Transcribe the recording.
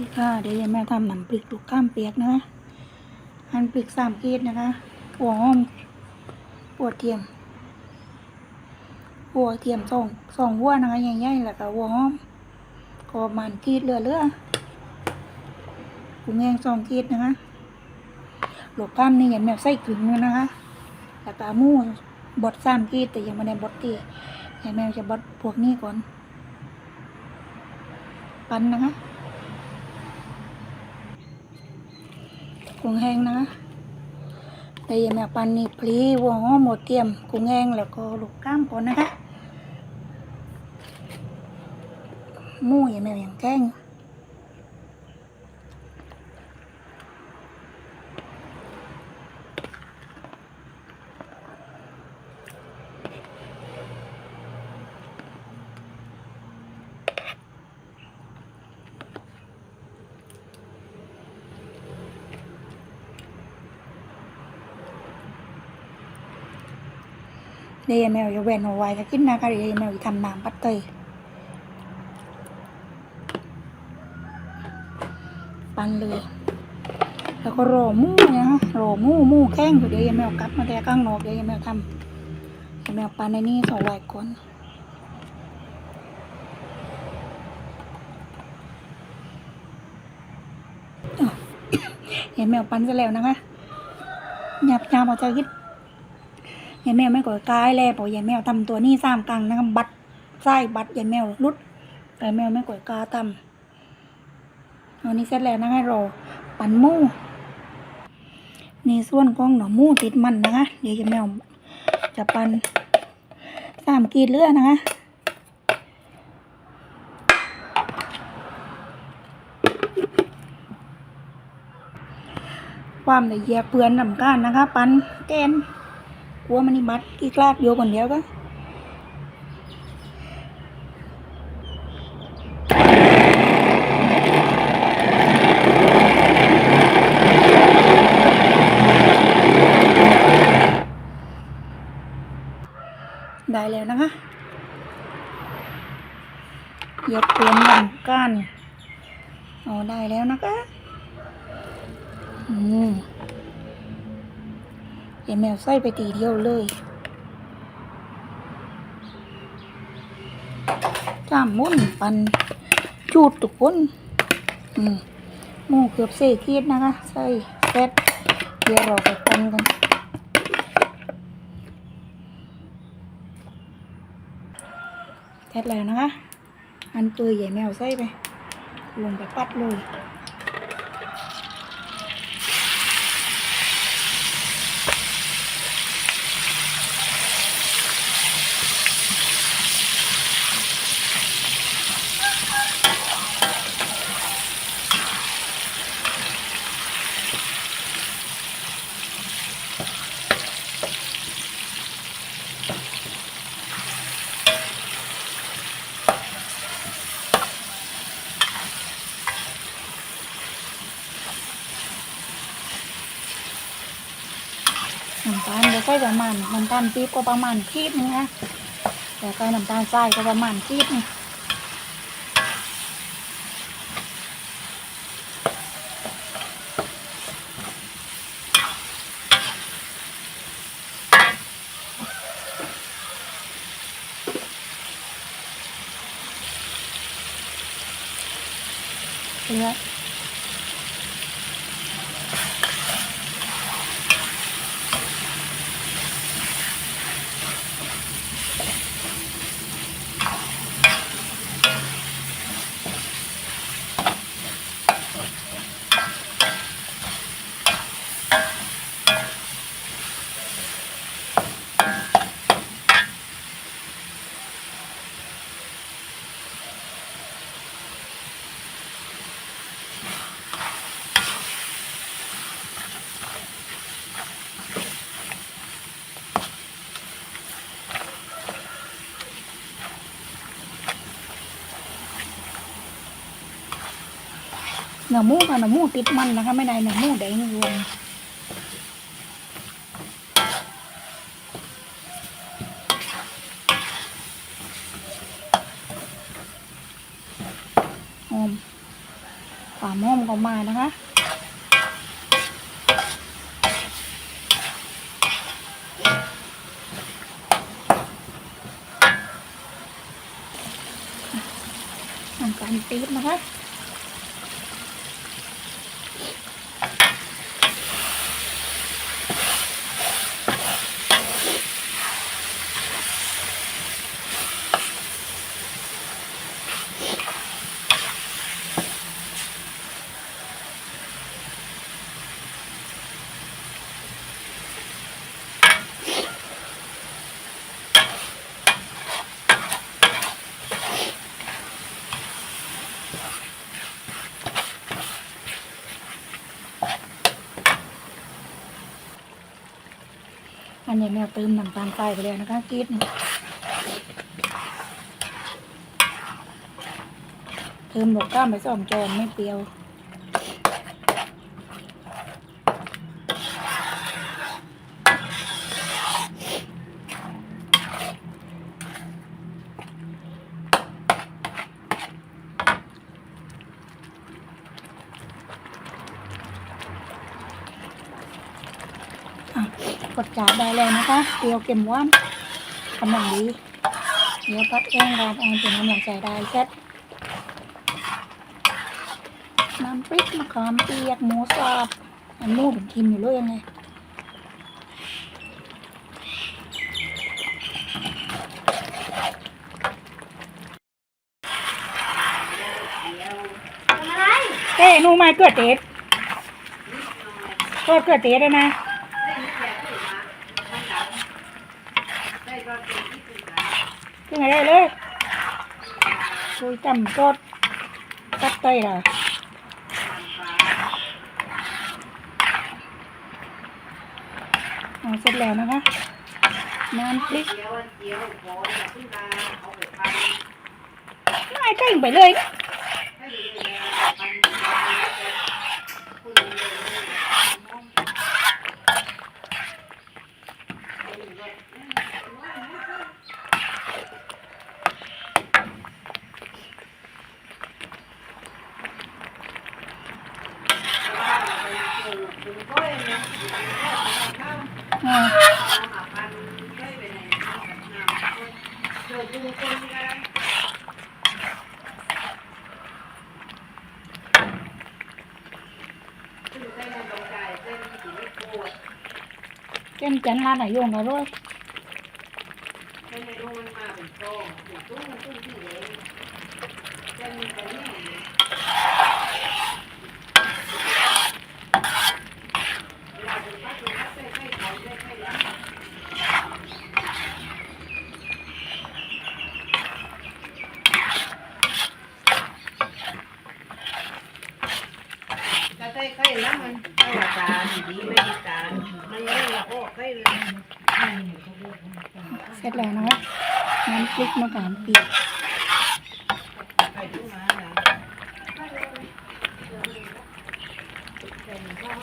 ดีค่ะ เดี๋ยวยายแม่ทำน้ำพริกลูกข้ามเปียกนะคะหั่นพริกสามขีดนะคะหัวหอมหัวเทียมหัวเทียมสองสองหัวนะคะใหญ่ๆแล้วก็หัวหอมก็มันขีดเลือเลือกุ้งแห้งสองขีดนะคะลูกข้ามนี่ยายแม่ใส่กึ่งนึงนะคะ แล้วก็หมูบดสามขีดแต่ยังไม่ได้บดตียายแม่จะบดพวกนี้ก่อน ปั้นนะคะ กุ้งแห้งนะแต่ยังแม่ปันนี่พลีวัวหอมหมดเตรียมกุ้งแห้งแล้วก็ลูกกล้ามก่อนนะคะหมูยังแม่ยังแกง เดี๋ยวแม่จะเว้นเอาไว้จะกินนะคะเดี๋ยวแม่จะทำน้ำปัดเตยปันเลย แล้วก็รอมูนะคะรอมูหมูแข้งอยู่เดี๋ยวยังแม่เอากลับมาแต่ข้างนอกเดี๋ยวยังแม่ทำยังแม่เอาปั้นในนี้สองไว้ก่อนอ้ายแม่เอาปั้นเสร็จแล้วนะคะหยับยามเอาใจคิด ยายแมวไม่ก่อยกายแล้วบอยายแมวทำตัวนี้สามกลางนะครับบัดไส้บัดยายแมวรุดยายแมวไม่ก่อยกาทำอานี้เสร็จแล้วนะคะรอปั่นหมูนี่ส่วนของหน่อมูติดมันนะคะเดี๋ยวยายแมวจะปั่นสามกีดเลือดนะคะความละเอียดเปือนนำก้านนะคะ ปันแกน กลัวมันนี่มัดกี่กลาดโยก่อนเดียวก็ได้แล้วนะคะเหยียบเปือนนำก้านอ๋อได้แล้วนะคะ อืม ยายแมวใส่ไปตีเดียวเลยจ้ามมุ่นปันจูดทุกคนอืมหมูเกือบเศษขีดนะคะ ใส่เซ็ตเดี๋ยวเราไปปันกันเสร็จแล้วนะคะ อันเปื่อยใหญ่แมวใส่ไป ลงไปปัดเลย น้ำตาลจะใส่ประมาณน้ำตาลปี๊บก็ประมาณขีดนึงนะแต่ก็น้ำตาลทรายก็ประมาณขีดนึงเนื้อ เนื้อหมูค่ะเนื้อหมูติดมันนะคะไม่ได้เนื้อหมูแดงรวมหอมความหอมก็มานะคะทำการตีบนะคะ อันนี้แมวเติมน้ำตาลทรายไปแล้วนะคะกรีดนี่เติมหลกก้ามไปสองจานไม่เปรี้ยวอะ กดจานได้เลยนะคะเปรี้ยวเค็มหวานกำลังดีเดี๋ยวพัดแห้งรานแอนเป็นน้ำหลังใจได้เซ็ตน้ำพริกมะขามเปียกหมูสับอันนู้เป็นกินอยู่เลยยังไงเอ้หนูมาเกิดเด็ดก็เกิดเด็ดเลยนะ ขึ้นมาได้เลยคุยจำกดตัดไตล่ะเอาเสร็จแล้วนะคะ น้ำพริกไม่ใกล้ไปเลยาเจ้นจันร้านไหนโย ใส่ๆนะแล้วมันเอาตาดีไม่ดีตาไม่นเลยละโอ้ใข่เลยเสร็จแล้วเนาะน้ำพริกมะขามเปียกไข่ตู้มาแล้วเป็นข้าว